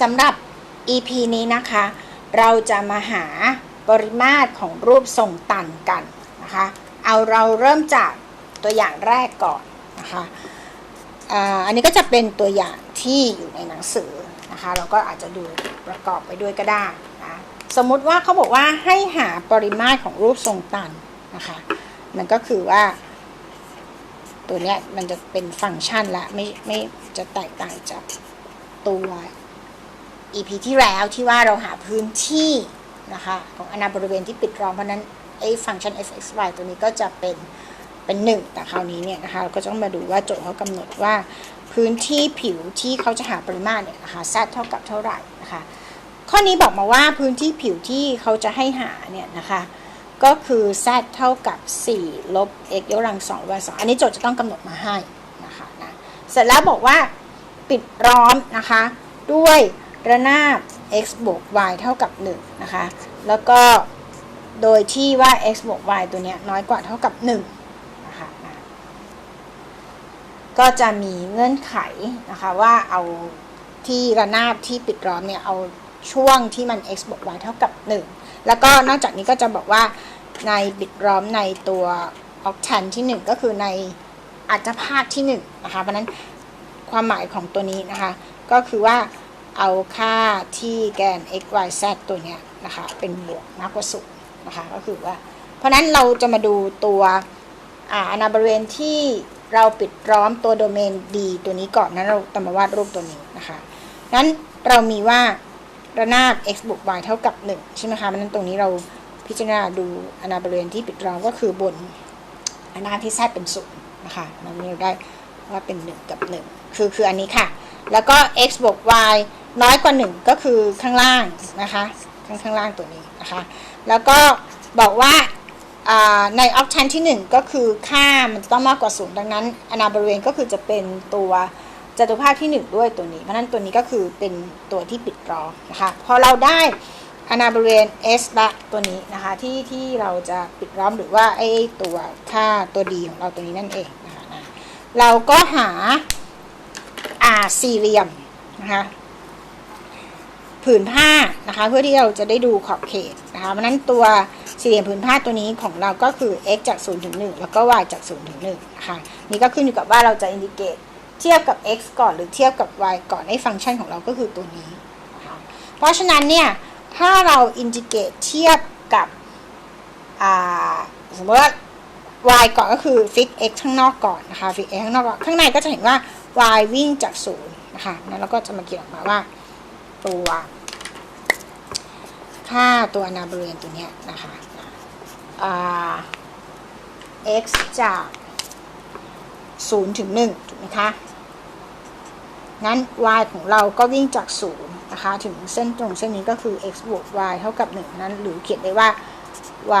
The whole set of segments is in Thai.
สำหรับ EP นี้นะคะ เราจะมาหาปริมาตรของรูปทรงตันกันนะคะ เอาเราเริ่มจากตัวอย่างแรกก่อนนะคะอ,อันนี้ก็จะเป็นตัวอย่างที่อยู่ในหนังสือนะคะ เราก็อาจจะดูประกอบไปด้วยก็ได้นะสมมุติว่าเขาบอกว่าให้หาปริมาตรของรูปทรงตันนะคะ มันก็คือว่า ตัวเนี้ยมันจะเป็นฟังก์ชันละไม่ไม่จะแตกต่างจากตัว EP ที่แล้วที่ว่าเราหาพื้นที่นะคะของอนาบริเวณที่ปิดล้อมเพราะนั้นไอ้ฟังก์ชัน fxy ตัวนี้ก็จะเป็นเป็นหนึ่งแต่คราวนี้เนี่ยนะคะเราก็ต้องมาดูว่าโจทย์เขากำหนดว่าพื้นที่ผิวที่เขาจะหาปริมาตรเนี่ยนะคะ z เท่ากับเท่าไหร่นะคะ ข้อนี้บอกมาว่าพื้นที่ผิวที่เขาจะให้หาเนี่ยนะคะก็คือ z เท่ากับ 4 ลบ x ยกกำลัง2ลบ2อันนี้โจทย์จะต้องกำหนดมาให้นะคะนะเสร็จแล้วบอกว่าปิดล้อมนะคะด้วย ระนาบ x บวก y เท่ากับ 1 นะคะ แล้วก็โดยที่ว่า x บวก y ตัวเนี้ยน้อยกว่าเท่ากับ 1 นะคะนะก็จะมีเงื่อนไขนะคะว่าเอาที่ระนาบที่ปิดล้อมเนี่ยเอาช่วงที่มัน x บวก y เท่ากับ 1 แล้วก็นอกจากนี้ก็จะบอกว่าในปิดล้อมในตัว octan ที่ 1 ก็คือในอัตภาคที่1นะคะ เพราะนั้นความหมายของตัวนี้นะคะ ก็คือว่า เอาค่าที่แกน x y z ตัวเนี้ยนะคะ เป็นบวกมากกว่าศูนย์นะคะ ก็คือว่า เพราะนั้นเราจะมาดูตัวอ่าอนาบริเวณที่เราปิดล้อมตัวโดเมน D ตัวนี้ก่อนนั้นเราจะมาวาดรูปตัวนี้นะคะนั้นเรามีว่าระนาบ x บวก y เท่ากับ 1 ใช่ไหมคะเพราะนั้นตรงนี้เราพิจารณาดูอนาบริเวณที่ปิดล้อมก็คือบนอนาที่ z เป็นศูนย์นะคะเราได้ว่าเป็น 1 กับ 1 คือคืออันนี้ค่ะ แล้วก็ x บวก y น้อยกว่า 1 ก็คือข้างล่างนะคะข้างข้างล่างตัวนี้นะคะแล้วก็บอกว่าในออกชันที่ 1 ก็คือค่ามันต้องมากกว่า0ดังนั้นอนาบริเวณก็คือจะเป็นตัวจตุภาคที่ 1 ด้วยตัวนี้ เพราะนั้นตัวนี้ก็คือเป็นตัวที่ปิดรอนะคะพอเราได้อนาบริเวณ S ละตัวนี้นะคะที่ที่เราจะปิดล้อมหรือว่าไอ้ตัวค่าตัวดีของเราตัวนี้นั่นเองนะคะเราก็หาอ่าสี่เหลี่ยมนะคะ ผืนผ้านะคะ เพื่อที่เราจะได้ดูขอบเขตนะคะเพราะนั้นตัวสี่เหลี่ยมผืนผ้าตัวนี้ของเราก็คือ x จาก0ถึง1แล้วก็ y จาก0ถึง1นะคะนี่ก็ขึ้นอยู่กับว่าเราจะอินดิเกตเทียบกับ x ก่อนหรือเทียบกับ y ก่อนให้ฟังก์ชันของเราก็คือตัวนี้นะคะเพราะฉะนั้นเนี่ยถ้าเราอินดิเกตเทียบกับสมมติว่า y ก่อนก็คือฟิก x ข้างนอกก่อนนะคะฟิก x ข้างนอกก่อนข้างในก็จะเห็นว่า y วิ่งจาก0นะคะแล้วเราก็จะมาเขียนออกมาว่าตัว ค่าตัวนาบริเวณตัวเนี้ยนะคะ x จาก 0 ถึง 1 ถูกไหมคะงั้น y ของเราก็วิ่งจาก 0 นะคะ ถึงเส้นตรงเส้นนี้ก็คือ x บวก y เท่ากับ 1 นั้น หรือเขียนได้ว่า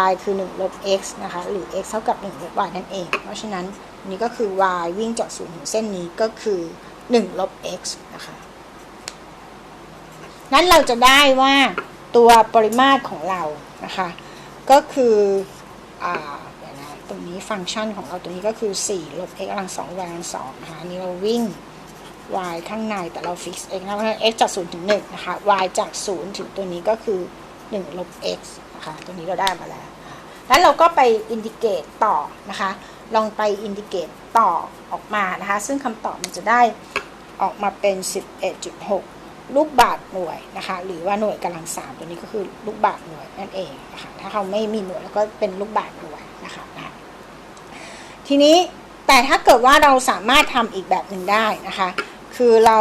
y คือ 1 ลบ x นะคะ หรือ x เท่ากับ 1 ลบ y นั่นเอง เพราะฉะนั้นนี้ก็คือ y วิ่งจาก 0 ถึงเส้นนี้ก็คือ 1 ลบ x นะคะ นั้นเราจะได้ว่า ตัวปริมาตรของเรานะคะ ก็คืออตรงนี้ฟังก์ชันของเราตัวนี้ก็คือ 4 ลบ x กำลัง2 y กำลัง2นะคะอันนี้เราวิ่ง y ข้างในแต่เรา fix x นะเพราะฉะนั้น x จาก 0 ถึง 1 นะคะ y จาก 0 ถึงตัวนี้ก็คือ 1 ลบ x นะคะ ตัวนี้เราได้มาแล้ว แล้วเราก็ไปอินดิเกตต่อนะคะ ลองไปอินดิเกตต่อออกมานะคะ ซึ่งคำตอบมันจะได้ออกมาเป็น 11.6 ลูกบาทหน่วยนะคะ หรือว่าหน่วยกำลังสามตัวนี้ก็คือลูกบาทหน่วยนั่นเองนะคะถ้าเขาไม่มีหน่วยแล้วก็เป็นลูกบาทหน่วยนะคะนะทีนี้แต่ถ้าเกิดว่าเราสามารถทำอีกแบบหนึ่งได้นะคะ คือเรา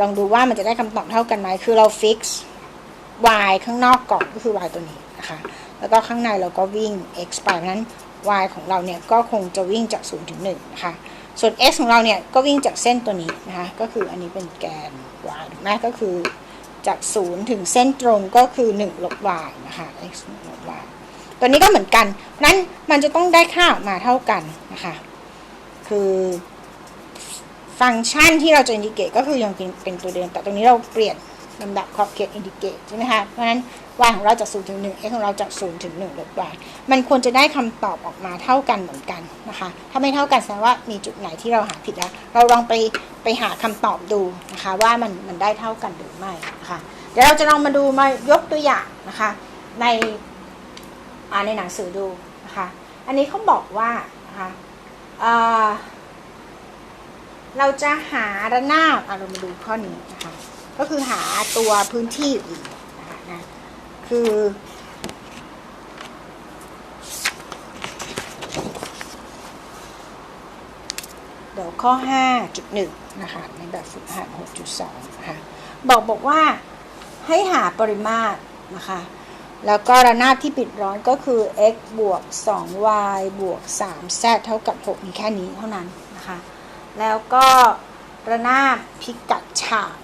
ลองดูว่ามันจะได้คำตอบเท่ากันไหมคือเรา fix y ข้างนอกก่อนก็คือ y ตัวนี้นะคะแล้วก็ข้างในเราก็วิ่ง x ไปเพราะนั้น y ของเราเนี่ยก็คงจะวิ่งจาก0ถึง1นะคะ ส่วน x ของเราเนี่ยก็วิ่งจากเส้นตัวนี้นะคะก็คืออันนี้เป็นแกน y ถูกไหมก็คือจาก 0 ถึงเส้นตรงก็คือ 1 ลบ y นะคะ x 1ลบ y ตัวนี้ก็เหมือนกันนั้นมันจะต้องได้ค่าออกมาเท่ากันนะคะคือฟังก์ชันที่เราจะอินดิเกตก็คือยังเป็นตัวเดิมแต่ตรงนี้เราเปลี่ยน ลำดับขอบเขตอินดิเกตใช่ไหมคะ เพราะฉะนั้น y ของเราจาก0ถึง1 x ของเราจาก0ถึง1ลบ y มันควรจะได้คำตอบออกมาเท่ากันเหมือนกันนะคะ ถ้าไม่เท่ากันแสดงว่ามีจุดไหนที่เราหาผิดแล้ว เราลองไปไปหาคำตอบดูนะคะ ว่ามันมันได้เท่ากันหรือไม่นะคะ เดี๋ยวเราจะลองมาดูมายกตัวอย่างนะคะ ในอ่าในหนังสือดูนะคะ อันนี้เขาบอกว่านะคะอ่าเราจะหาระนาบเรามาดูข้อนี้นะคะ ก็คือหาตัวพื้นที่อีกนะคะนะคือ เดี๋ยวข้อ 5.1 นะคะ ในแบบฝึกหัด6.2 นะคะ บอกบอกว่าให้หาปริมาตรนะคะ แล้วก็ระนาบที่ปิดร้อนก็คือ x บวก 2y บวก 3z เท่ากับ 6 มีแค่นี้เท่านั้นนะคะ แล้วก็ระนาบพิกัดฉาก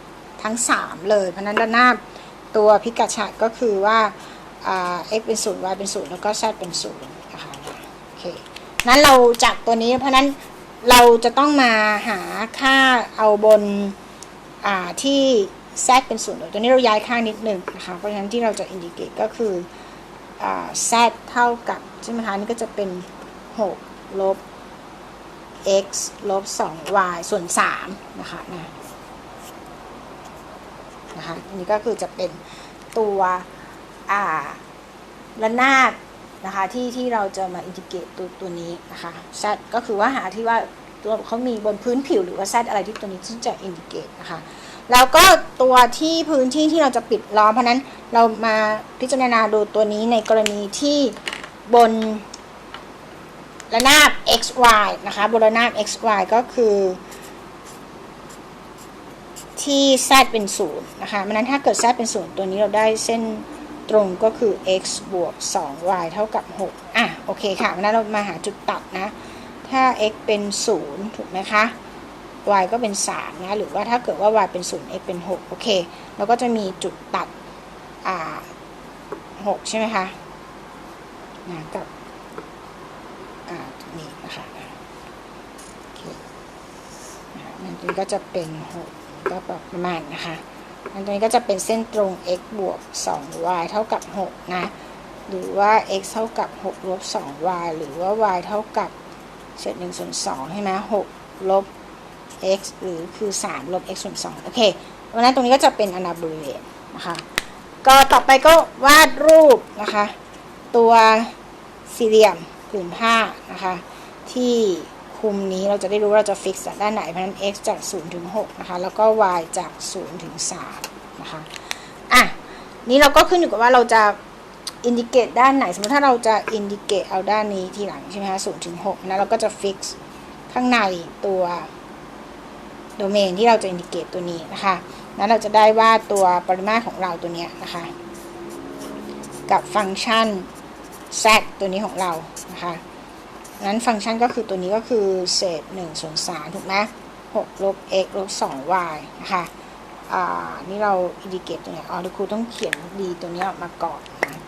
ทั้ง 3 เลย เพราะฉะนั้นระนาบตัวพิกัดฉากก็คือว่า x เป็น0 y เป็น0แล้วก็ z เป็น0นะคะโอเคนั้นเราจากตัวนี้เพราะนั้นเราจะต้องมาหาค่าเอาบนาที่ z เป็นศูนย์ตัวนี้เราย้ายข้างนิดหนึ่งนะคะ เพราะฉะนั้นที่เราจะอินดิเกตก็คืออ z เท่ากับใช่ไหมคะนี่ก็จะเป็น 6 ลบ x ลบ 2y ส่วน 3 นะคะนะ นะคะอันนี้ก็คือจะเป็นตัวอ่าระนาบนะคะที่ที่เราจะมาอินทิเกรตตัวตัวนี้นะคะ z ก็คือว่าหาที่ว่าตัวเขามีบนพื้นผิวหรือว่า z อะไรที่ตัวนี้ที่จะอินทิเกรตนะคะแล้วก็ตัวที่พื้นที่ที่เราจะปิดล้อมเพราะนั้นเรามาพิจารณาดูตัวนี้ในกรณีที่บนระนาบ x y นะคะบนระนาบ x y ก็คือ ที่ z เป็นศูนย์นะคะเพราะนั้นถ้าเกิด z เป็นศูนย์ตัวนี้เราได้เส้นตรงก็คือ x บวก 2y เท่ากับ 6 อะ โอเคค่ะเพราะนั้นเรามาหาจุดตัดนะ ถ้า x เป็น 0 ถูกไหมคะ y ก็เป็น 3 นะ หรือว่าถ้าเกิดว่า y เป็น 0 x เป็น 6 โอเค เราก็จะมีจุดตัด อ่า 6 ใช่ไหมคะนะกับ อ่าตรงนี้นะคะโอเคนะมันตรงนี้ก็จะเป็น 6 ก็ประมาณนะคะอันตรงนี้ก็จะเป็นเส้นตรง x บวก 2y เท่ากับ 6 นะ หรือว่า x เท่ากับ 6 ลบ 2y หรือว่า y เท่ากับเศษ1ส่วน2ใช่ไหม6ลบ x หรือคือ 3 ลบ x ส่วน2โอเคเพราะฉะนั้นตรงนี้ก็จะเป็นอนาบริเวณนะคะ ก็ต่อไปก็วาดรูปนะคะ ตัวสี่เหลี่ยมผืนผ้านะคะ ที่ คุมนี้เราจะได้รู้ว่าเราจะฟิกจากด้านไหน เพราะฉะนั้น x จาก0ถึง6นะคะ แล้วก็ y จาก0ถึง3นะคะ อะ นี้เราก็ขึ้นอยู่กับว่าเราจะอินดิเกตด้านไหน สมมติถ้าเราจะอินดิเกตเอาด้านนี้ทีหลังใช่ไหมคะ0ถึง6นะเราก็จะฟิกซ์ข้างในตัวโดเมนที่เราจะอินดิเกตตัวนี้นะคะนั้นเราจะได้ว่าตัวปริมาตรของเราตัวเนี้ยนะคะ กับฟังก์ชัน z ตัวนี้ของเรานะคะ นั้นฟังก์ชันก็คือตัวนี้ก็คือเศษ1ส่วน3ถูกไหม6ลบ x ลบ 2y นะคะอ่านี่เราอินดิเกตตัวไหนอ๋อเดี๋ยวครูต้องเขียน d ตัวนี้ออกมาก่อนนะ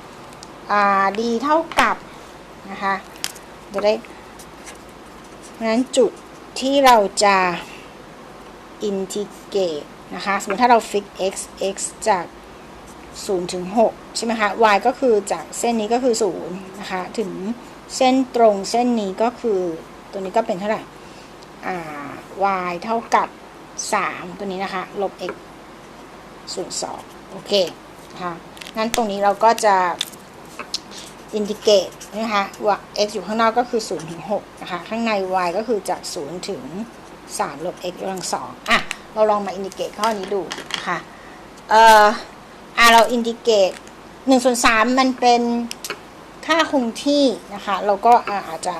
อ่า d เท่ากับนะคะจะได้นั้นจุดที่เราจะอินทิเกตนะคะสมมติถ้าเราฟิก x x จาก0ถึง6ใช่ไหมคะ y ก็คือจากเส้นนี้ก็คือ0นะคะถึง เส้นตรงเส้นนี้ก็คือตัวนี้ก็เป็นเท่าไหร่อ่า y เท่ากับ 3 ตัวนี้นะคะ ลบ x ส่วน2โอเคนะคะงั้นตรงนี้เราก็จะอินทิเกตนะคะว่า x อยู่ข้างนอกก็คือ 0 ถึง 6 นะคะ ข้างใน y ก็คือจาก 0 ถึง 3 ลบ x กำลัง2อะ เราลองมาอินดิเกตข้อนี้ดูนะคะเอ่ออะเราอินดิเกต1ส่วน3มันเป็น ค่าคงที่นะคะ เราก็อาจจะ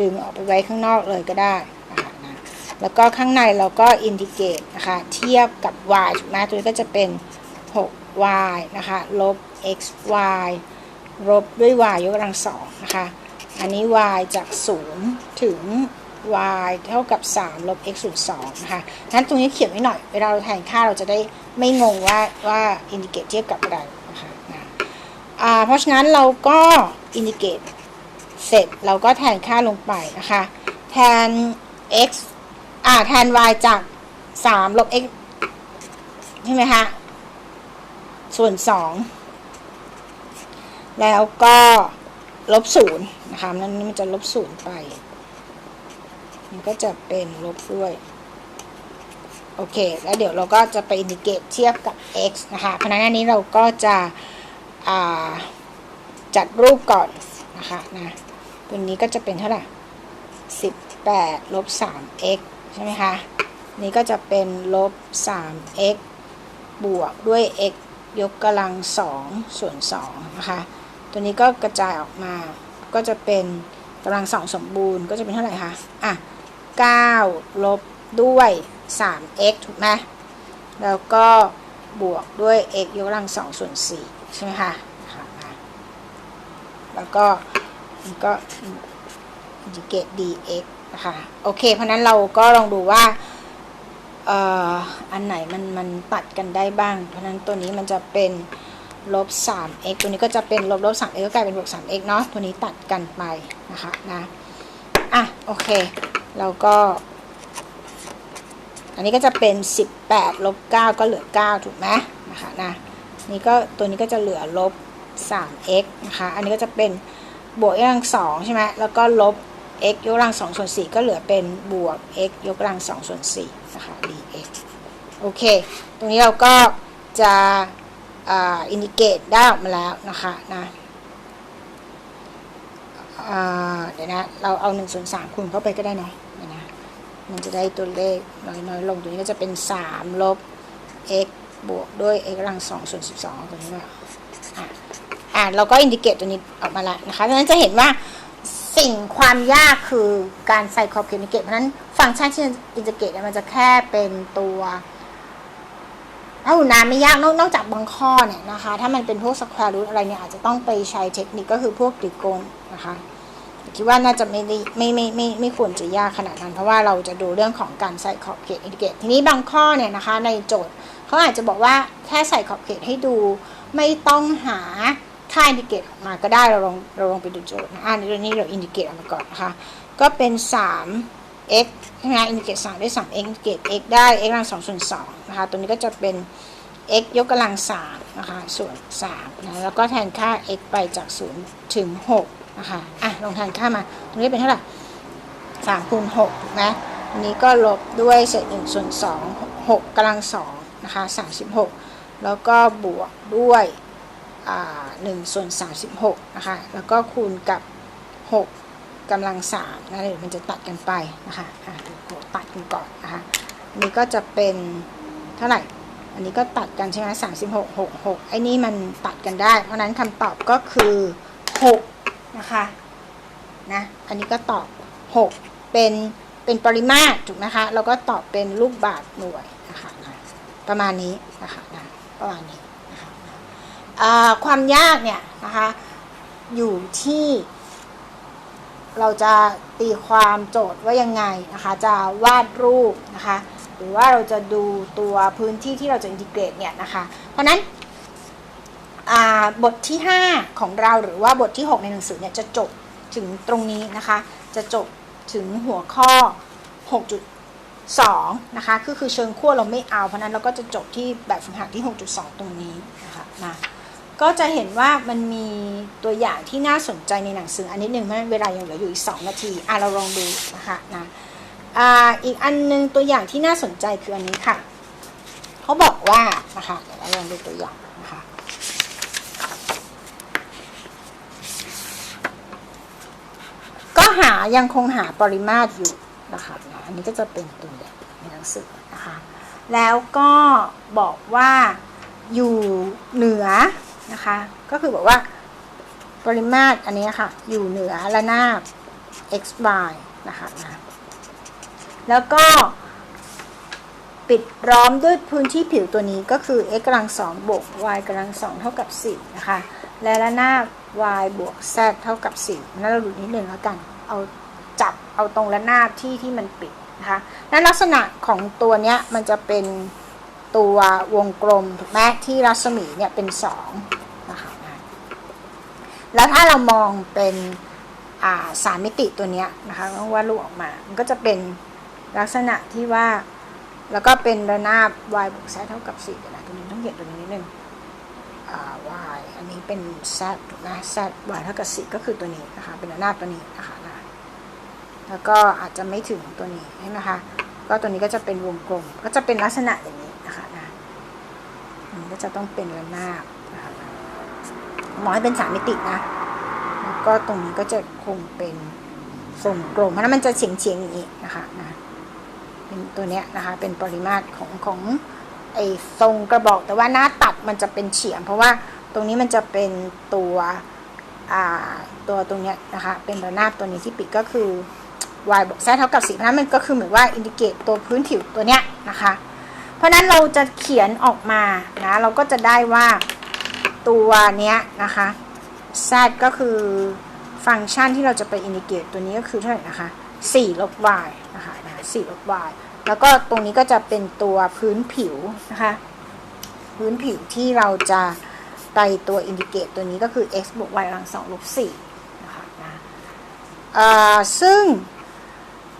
ดึงออกไปไว้ข้างนอกเลยก็ได้นะคะนะแล้วก็ข้างในเราก็อินดิเกตนะคะ เทียบกับ y ถูกไหมตัวนี้ก็จะเป็น 6y นะคะ ลบ xy ลบด้วย y ยกกำลังสองนะคะ อันนี้ y จาก 0 ถึง y เท่ากับ 3 ลบ x ส่วน2นะคะนั้นตรงนี้เขียนไว้หน่อย เวลาเราแทนค่าเราจะได้ไม่งงว่าว่าอินดิเกตเทียบกับอะไร อ่าเพราะฉะนั้นเราก็อินดิเกตเสร็จเราก็แทนค่าลงไปนะคะ แทน x อ่าแทน y จาก 3 ลบ x ใช่ไหมคะ ส่วนสองแล้วก็ลบศูนย์นะคะนั้นมันจะลบศูนย์ไป มันก็จะเป็นลบด้วย โอเค แล้วเดี๋ยวเราก็จะไปอินดิเกตเทียบกับ x นะคะเพราะนั้นอันนี้เราก็จะ จัดรูปก่อนนะคะนะตัวนี้ก็จะเป็นเท่าไหร่18ลบ 3x ใช่ไหมคะ นี่ก็จะเป็นลบ 3x บวกด้วย x ยกกำลัง 2 ส่วน2นะคะ ตัวนี้ก็กระจายออกมาก็จะเป็นกำลัง2สมบูรณ์ก็จะเป็นเท่าไหร่คะ อะ 9 ลบด้วย 3x ถูกไหมแล้วก็บวกด้วย x ยกกำลัง2ส่วน4 ใช่ไหมคะค่ะแล้วก็มันก็อินทิเกรต dx นะคะโอเค เพราะนั้นเราก็ลองดูว่าเอ่ออันไหนมันมันตัดกันได้บ้าง เพราะนั้นตัวนี้มันจะเป็นลบ 3x ตัวนี้ก็จะเป็นลบลบ 3x ก็กลายเป็นบวก 3x เนาะตัวนี้ตัดกันไปนะคะนะอะโอเคเราก็ อันนี้ก็จะเป็น 18ลบ9ก็เหลือ 9 ถูกไหมนะคะนะ นี่ก็ตัวนี้ก็จะเหลือลบ 3x นะคะ อันนี้ก็จะเป็นบวก x กำลัง2ใช่ไหมแล้วก็ลบ x ยกกำลัง2ส่วน4ก็เหลือเป็นบวก x ยกกำลัง2ส่วน4นะคะ dx โอเค ตรงนี้เราก็จะอินดิเกตได้ออกมาแล้วนะคะนะเดี๋ยวนะ เราเอา1ส่วน3คูณเข้าไปก็ได้เนาะเดี๋ยวนะ มันจะได้ตัวเลขน้อยๆลง ตัวนี้ก็จะเป็น 3 ลบ x บวกด้วย x กำลัง2ส่วน12ตัวนี้ว่าอะอะเราก็อินดิเกตตัวนี้ออกมาล้วนะคะดังนั้นจะเห็นว่าสิ่งความยากคือการใส่ขอบเขตอินดิเกตเพราะนั้นฟังก์ชันที่อินดิเกตเนี่ยมันจะแค่เป็นตัวถ้าหุ่นไม่ยากนอกนอกจากบางข้อเนี่ยนะคะ ถ้ามันเป็นพวกสแควร์รูทอะไรเนี่ยอาจจะต้องไปใช้เทคนิคก็คือพวกตรีโกณนะคะคิดว่าน่าจะไม่ได้ไม่ไม่ไม่ไม่ควรจะยากขนาดนั้น เพราะว่าเราจะดูเรื่องของการใส่ขอบเขตอินดิเกตทีนี้บางข้อเนี่ยนะคะ ในโจทย์ เขาอาจจะบอกว่าแค่ใส่ขอบเขตให้ดู ไม่ต้องหาค่าอินดิเกตออกมาก็ได้เราลองเราลองไปดูโจทย์นะอ่าในนี้เราอินดิเกตออกมาก่อนนะคะ ก็เป็น3 x ใช่ไหมอินดิเกต3ด้3 x อินดิเกต x ได้ x กำลัง2ส่วน2นะคะ ตัวนี้ก็จะเป็น x ยกกำลัง3นะคะส่วน3นะแล้วก็แทนค่า x ไปจาก 0 ถึง6นะคะอะลองแทนค่ามา ตรงนี้เป็นเท่าไหร่3คูณ6ถูกไหมอันนี้ก็ลบด้วยเศษ1ส่วน2 6กำลัง2 นะคะ36 แล้วก็บวกด้วย1ส่วน36นะคะแล้วก็คูณกับ 6กำลัง3นะเดี๋ยวมันจะตัดกันไปนะคะอะตัดกันก่อนนะคะอันนี้ก็จะเป็นเท่าไหร่อันนี้ก็ตัดกันใช่ไหมสามสิบหกหกหกไอ้นี่มันตัดกันได้ เพราะนั้นคำตอบก็คือหกนะคะนะอันนี้ก็ตอบหกเป็นเป็นปริมาตรถูกนะคะแล้วก็ตอบเป็นลูกบาทหน่วย ประมาณนี้นะคะนะประมาณนี้นะคะความยากเนี่ยนะคะ อยู่ที่ เราจะตีความโจทย์ว่ายังไงนะคะ จะวาดรูปนะคะ หรือว่าเราจะดูตัวพื้นที่ที่เราจะอินทิเกรตเนี่ยนะคะ เพราะนั้นบทที่ 5 ของเราหรือว่าบทที่ 6 ในหนังสือเนี่ยจะจบถึงตรงนี้นะคะ จะจบถึงหัวข้อ 2นะคะคือคือเชิงขั้วเราไม่เอาเพราะนั้นเราก็จะจบที่แบบฝึกหัดที่ 6.2 ตรงนี้นะคะนะก็จะเห็นว่ามันมีตัวอย่างที่น่าสนใจในหนังสืออันนี้หนึ่งเพราะเวลายังเหลืออยู่อีก 2 นาทีอะเราลองดูนะคะนะอ่าอีกอันนึงตัวอย่างที่น่าสนใจคืออันนี้ค่ะเขาบอกว่านะคะเดี๋ยวเราลองดูตัวอย่างนะคะก็หายังคงหาปริมาตรอยู่นะคะ อันนี้ก็จะเป็นตัวในหนังสือนะคะ แล้วก็บอกว่าอยู่เหนือนะคะ ก็คือบอกว่าปริมาตรอันนี้ค่ะ อยู่เหนือระนาบ x y นะคะนะแล้วก็ปิดล้อมด้วยพื้นที่ผิวตัวนี้ก็คือ x กำลังสองบวก y กำลังสองเท่ากับ4นะคะ และระนาบ y บวก z เท่ากับ4นั่นเราดูนิดหนึ่งแล้วกัน เอา จับเอาตรงระนาบที่ที่มันปิดนะคะนั้นลักษณะของตัวเนี้ยมันจะเป็นตัววงกลมถูกไหมที่รัศมีเนี่ยเป็น2นะคะแล้วถ้าเรามองเป็นาสามมิติตัวเนี้ยนะคะต้องวาดรูปออกมา มันก็จะเป็นลักษณะที่ว่า แล้วก็เป็นระนาบ y บวก z เท่ากับ4เดี๋ยวนะตรงนี้ต้องเขียนตรงนี้นิดนึงอ่า y อันนี้เป็น z ถูกไหม z y เท่ากับ4ก็คือตัวนี้นะคะ เป็นระนาบตัวนี้นะคะ แล้วก็อาจจะไม่ถึงตัวนี้ใช่ไหมคะ ก็ตัวนี้ก็จะเป็นวงกลม ก็จะเป็นลักษณะอย่างนี้นะคะนะอันก็จะต้องเป็นระนาบนะคะมองให้เป็นสามมิตินะ แล้วก็ตรงนี้ก็จะคงเป็นทรงกลมเพราะนั้นมันจะเฉียงเฉียงอย่างนี้นะคะนะเป็นตัวเนี้ยนะคะ เป็นปริมาตรของของไอ้ทรงกระบอก แต่ว่าหน้าตัดมันจะเป็นเฉียง เพราะว่าตรงนี้มันจะเป็นตัวอ่าตัวตรงเนี้ยนะคะ เป็นระนาบตัวนี้ที่ปิดก็คือ y บวก z เท่ากับ4เพราะฉะนั้นมันก็คือเหมือนว่าอินดิเกตตัวพื้นผิวตัวเนี้ยนะคะ เพราะนั้นเราจะเขียนออกมานะเราก็จะได้ว่าตัวเนี้ยนะคะ z ก็คือฟังก์ชันที่เราจะไปอินดิเกตตัวนี้ก็คือเท่าไหร่นะคะ4ลบ y นะคะนะ4ลบ y แล้วก็ตรงนี้ก็จะเป็นตัวพื้นผิวนะคะพื้นผิวที่เราจะไปตัวอินดิเกตตัวนี้ก็คือ x บวก y กำลัง2ลบ4นะคะนะซึ่ง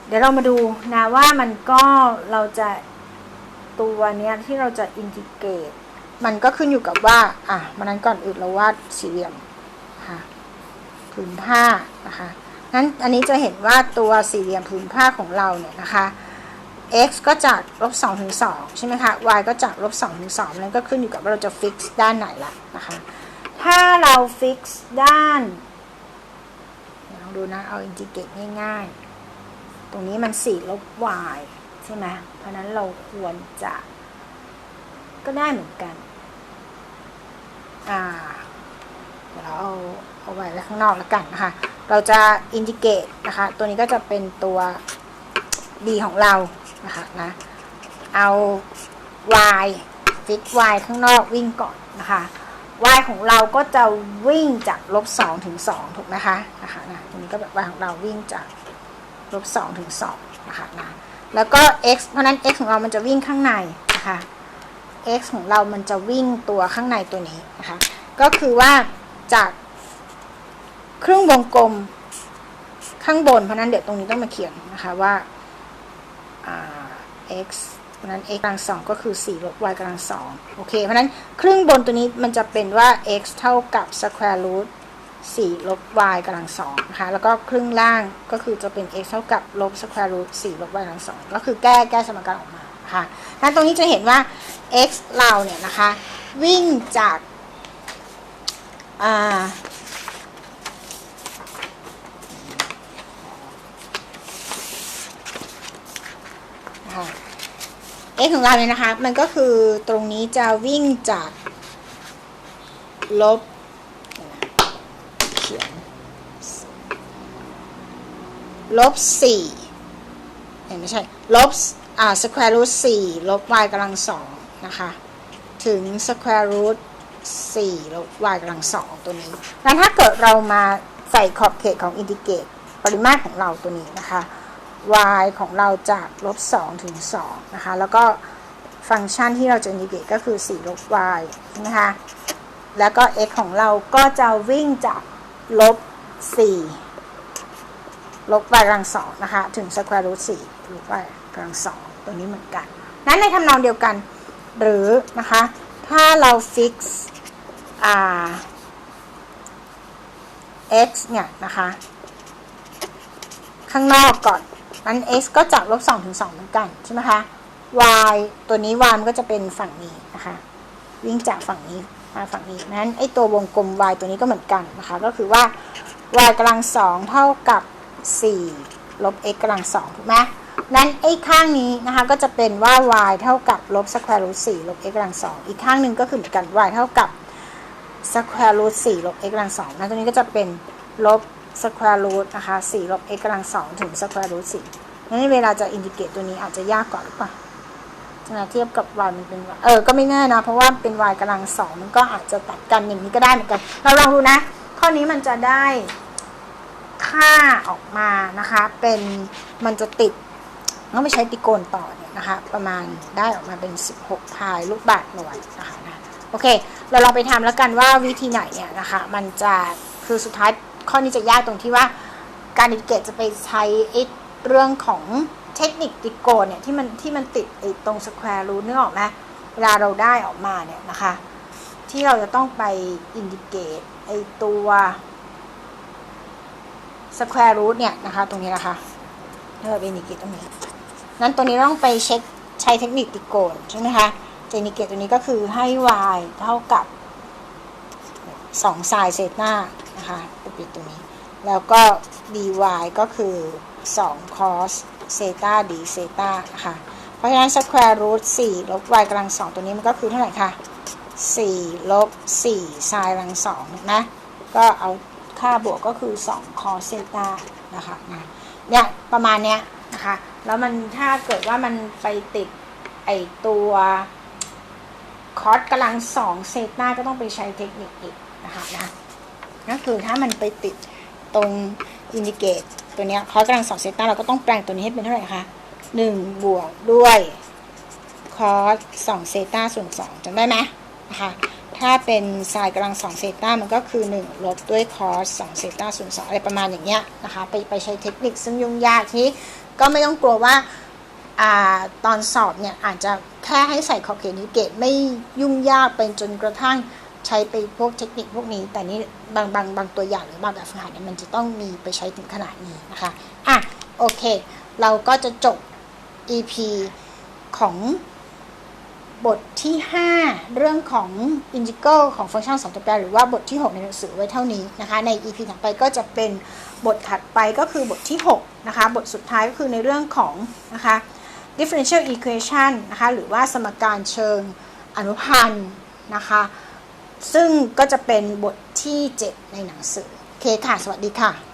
เดี๋ยวเรามาดูนะว่ามันก็เราจะตัวเนี้ยที่เราจะอินทิเกรตมันก็ขึ้นอยู่กับว่า อะมันนั้นก่อนอื่นเราวาดสี่เหลี่ยมค่ะผืนผ้านะคะนั้นอันนี้จะเห็นว่าตัวสี่เหลี่ยมผืนผ้าของเราเนี่ยนะคะ x ก็จากลบ2ถึง2ใช่ไหมคะ y ก็จากลบ2ถึง2นั้นก็ขึ้นอยู่กับว่าเราจะฟิกซ์ด้านไหนละนะคะ ถ้าเราฟิกซ์ด้านลองดูนะ เอาอินทิเกรตง่ายๆ ตรงนี้มัน4ลบ y ใช่ไหมเพราะนั้นเราควรจะ ก็ได้เหมือนกัน อ่า เดี๋ยวเราเอาเอาไว้ไว้ข้างนอกแล้วกันนะคะ เราจะอินดิเกตนะคะ ตัวนี้ก็จะเป็นตัว b ของเรานะคะนะ เอา y ฟิก y ข้างนอกวิ่งก่อนนะคะ y ของเราก็จะวิ่งจากลบ2ถึง2ถูกไหมคะนะคะนะตรงนี้ก็แบบ y ของเราวิ่งจาก ลบ2ถึง2นะคะนะแล้วก็ x เพราะนั้น x ของเรามันจะวิ่งข้างในนะคะ x ของเรามันจะวิ่งตัวข้างในตัวนี้นะคะ ก็คือว่าจากครึ่งวงกลมข้างบน เพราะนั้นเดี๋ยวตรงนี้ต้องมาเขียนนะคะว่า x เพราะนั้น x กำลังสองก็คือ 4 ลบ y กำลังสองโอเค เพราะนั้นครึ่งบนตัวนี้มันจะเป็นว่า x เท่ากับ square root 4 ลบ y กำลังสองนะคะ แล้วก็ครึ่งล่างก็คือจะเป็น x เท่ากับลบ square root 4 ลบ y กำลังสองก็คือแก้แก้สมการออกมาค่ะนั้นตรงนี้จะเห็นว่า x เราเนี่ยนะคะ วิ่งจากอ่าค่ะ x ของเราเนี่ยนะคะ มันก็คือตรงนี้จะวิ่งจากลบเขียน ลบสี่เห็นไม่ใช่ลบอ่า square root สี่ลบ y กำลังสองนะคะ ถึง square root สี่ลบ y กำลังสองตัวนี้แล้วถ้าเกิดเรามาใส่ขอบเขตของอินทิเกรตปริมาตรของเราตัวนี้นะคะ y ของเราจากลบ2ถึง2นะคะ แล้วก็ฟังก์ชันที่เราจะอินดิเกรตก็คือ4ลบ y ใช่ไหมคะ แล้วก็ x ของเราก็จะวิ่งจากลบ4 ลบ y กำลัง2นะคะ ถึง square root 4ลบ y กำลัง2ตัวนี้เหมือนกัน นั้นในทำนองเดียวกัน หรือนะคะ ถ้าเรา fix อ่า x เนี่ยนะคะ ข้างนอกก่อนนั้น x ก็จากลบ2ถึง2เหมือนกัน ใช่ไหมคะ y ตัวนี้ y มันก็จะเป็นฝั่งนี้นะคะ วิ่งจากฝั่งนี้มาฝั่งนี้นั้นไอตัววงกลม y ตัวนี้ก็เหมือนกันนะคะ ก็คือว่า y กำลัง2เท่ากับ 4ลบ x กำลัง2ถูกไหมนั้นไอ้ข้างนี้นะคะก็จะเป็นว่า y เท่ากับลบ square root 4ลบ x กำลัง2อีกข้างหนึ่งก็คือเหมือนกัน y เท่ากับ square root 4ลบ x กำลัง2นะตัวนี้ก็จะเป็นลบ square root นะคะ4ลบ x กำลัง2ถึง square root 4งั้นเวลาจะอินดิเกตตัวนี้อาจจะยากกว่าหรือเปล่านะเทียบกับ y มันเป็น y เออ ก็ไม่แน่นะ เพราะว่าเป็น y กำลัง2มันก็อาจจะตัดกันอย่างนี้ก็ได้เหมือนกัน เราลองดูนะ ข้อนี้มันจะได้ ค่าออกมานะคะ เป็นมันจะติดต้องไปใช้ติโกนต่อเนี่ยนะคะ ประมาณได้ออกมาเป็น 16 พายลูกบาศก์หน่วยนะคะนะโอเค เราลองไปทำแล้วกันว่าวิธีไหนเนี่ยนะคะ มันจะคือสุดท้ายข้อนี้จะยากตรงที่ว่าการอินดิเกตจะไปใช้ไอ้เรื่องของเทคนิคติโกนเนี่ยที่มันที่มันติดไอ้ตรงสแควร์รูทนึกออกไหมเวลาเราได้ออกมาเนี่ยนะคะ ที่เราจะต้องไปอินดิเกตไอตัว square root เนี่ยนะคะ ตรงนี้นะคะถ้าเราไปอินดิเกตตรงนี้ นั้นตัวนี้ต้องไปเช็คใช้เทคนิคติโกนใช่ไหมคะเจนิเกตตัวนี้ก็คือให้ y เท่ากับ2 sin เซตานะคะปิดตรงนี้ แล้วก็ dy ก็คือ2 cos เซต้า d เซต้านะคะเพราะฉะนั้น square root 4ลบ y กำลัง2ตัวนี้มันก็คือเท่าไหร่คะ4ลบ4 sin กำลัง2นะ ก็เอา ค่าบวกก็คือ2 cos เซตานะคะนะเนี่ยประมาณเนี้ยนะคะแล้วมันถ้าเกิดว่ามันไปติดไอตัวคอสกำลังสองเซตาก็ต้องไปใช้เทคนิคอีกนะคะนะก็คือถ้ามันไปติดตรงอินดิเกตตัวเนี้ยคอสกำลังสองเซตาเราก็ต้องแปลงตัวนี้ให้เป็นเท่าไหร่คะหนึ่งบวกด้วยคอสสองเซตาส่วนสองจำได้ไหมนะคะ ถ้าเป็นไซน์กำลังสองเซต้ามันก็คือ 1 ลบด้วยคอสสองเซต้าส่วนสองอะไรประมาณอย่างเงี้ยนะคะไปไปใช้เทคนิคซึ่งยุ่งยากที่ก็ไม่ต้องกลัวว่าอ่าตอนสอบเนี่ยอาจจะแค่ให้ใส่ขอบเขตนิเกตไม่ยุ่งยากเป็นจนกระทั่งใช้ไปพวกเทคนิคพวกนี้ แต่นี่บางบางบางตัวอย่างหรือบางแบบฝึกหัดเนี่ยมันจะต้องมีไปใช้ถึงขนาดนี้นะคะอะโอเค เราก็จะจบ EP ของ บทที่ 5 เรื่องของ integral ของฟังก์ชันสองตัวแปรหรือว่าบทที่ 6 ในหนังสือไว้เท่านี้นะคะ ใน EP ถัดไปก็จะเป็นบทถัดไปก็คือบทที่ 6 นะคะ บทสุดท้ายก็คือในเรื่องของนะคะ differential equation นะคะ หรือว่าสมการเชิงอนุพันธ์นะคะ ซึ่งก็จะเป็นบทที่ 7 ในหนังสือ โอเคค่ะ สวัสดีค่ะ